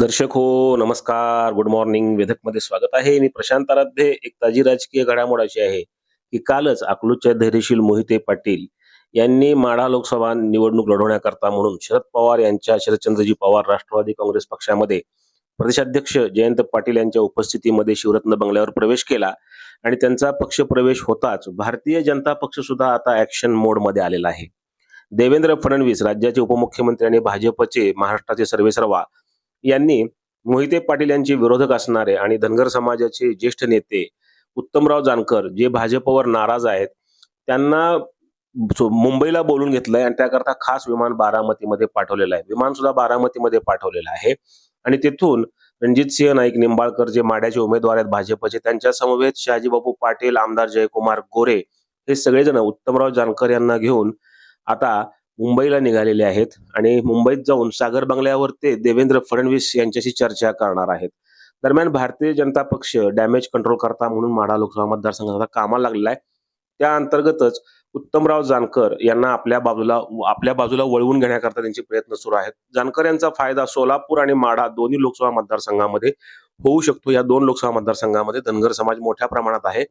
दर्शक हो नमस्कार. गुड मॉर्निंग वेधकमध्ये स्वागत आहे. मी प्रशांत आराध्ये. एक ताजी राजकीय घडामोड अशी आहे की कालच अकलूजच्या धैर्यशील मोहिते पाटील यांनी माढा लोकसभा निवडणूक लढवण्याकरता म्हणून शरद पवार यांच्या शरदचंद्रजी पवार राष्ट्रवादी काँग्रेस पक्षामध्ये प्रदेशाध्यक्ष जयंत पाटील यांच्या उपस्थितीमध्ये शिवरत्न बंगल्यावर प्रवेश केला आणि त्यांचा पक्ष प्रवेश होताच भारतीय जनता पक्ष सुद्धा आता ऍक्शन मोडमध्ये आलेला आहे. देवेंद्र फडणवीस राज्याचे उपमुख्यमंत्री आणि भाजपचे महाराष्ट्राचे सर्वेसर्वा यांनी मोहिते पाटील यांचे विरोधक असणारे आणि धनगर समाजाचे ज्येष्ठ नेते उत्तमराव जानकर जे भाजपवर नाराज आहेत त्यांना मुंबईला बोलून घेतलंय आणि त्याकरता खास विमान बारामतीमध्ये पाठवलेलं आहे. विमान सुद्धा बारामतीमध्ये पाठवलेलं आहे. आणि तिथून रणजित सिंह नाईक निंबाळकर जे माड्याचे उमेदवार आहेत भाजपचे त्यांच्या समवेत शहाजीबाबू पाटील आमदार जयकुमार गोरे हे सगळेजण उत्तमराव जानकर यांना घेऊन आता मुंबईला निघालेले आहेत आणि मुंबईत जाऊन सागर बंगल्यावर ते देवेंद्र फडणवीस यांच्याशी चर्चा करणार आहेत. दरम्यान भारतीय जनता पक्ष डॅमेज कंट्रोल करता म्हणून माढा लोकसभा मतदारसंघाचा कामाला लागलेला आहे. त्या अंतर्गतच उत्तमराव जानकर यांना आपल्या बाजूला आपल्या बाजूला वळवून घेण्याकरता त्यांचे प्रयत्न सुरू आहेत. जानकर यांचा फायदा सोलापूर आणि माढा दोन्ही लोकसभा मतदारसंघामध्ये होऊ शकतो. या दोन लोकसभा मतदारसंघामध्ये धनगर समाज मोठ्या प्रमाणात आहे.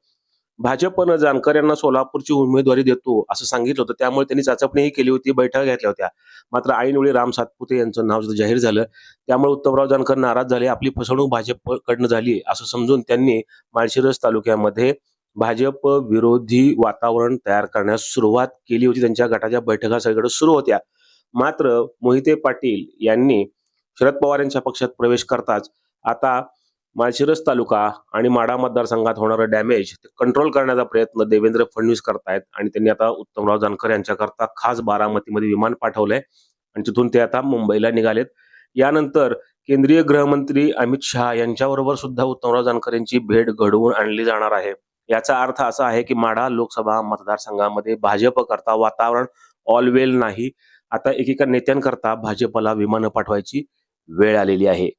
भाजपनं जानकर यांना सोलापूरची उमेदवारी देतो असं सांगितलं होतं. त्यामुळे त्यांनी चाचपणीही केली होती बैठक घेतल्या होत्या. मात्र ऐनवेळी राम सातपुते यांचं नाव जाहीर झालं. त्यामुळे उत्तमराव जानकर नाराज झाले आपली फसवणूक भाजपकडनं झाली असं समजून त्यांनी माळशिरस तालुक्यामध्ये भाजप विरोधी वातावरण तयार करण्यास सुरुवात केली होती. त्यांच्या गटाच्या बैठका सगळीकडे सुरू होत्या. मात्र मोहिते पाटील यांनी शरद पवार यांच्या पक्षात प्रवेश करताच आता माळशिरस तालुका आणि माडा मतदारसंघात होणारं डॅमेज कंट्रोल करण्याचा प्रयत्न देवेंद्र फडणवीस करतायत. आणि त्यांनी आता उत्तमराव जानकर यांच्याकरता खास बारामतीमध्ये विमान पाठवलंय. आणि तिथून ते आता मुंबईला निघालेत. यानंतर केंद्रीय गृहमंत्री अमित शहा यांच्याबरोबर सुद्धा उत्तमराव जानकर यांची भेट घडवून आणली जाणार आहे. याचा अर्थ असा आहे की माढा लोकसभा मतदारसंघामध्ये भाजप करता वातावरण ऑलवेल नाही. आता एकेका नेत्यांकरता भाजपला विमानं पाठवायची वेळ आलेली आहे.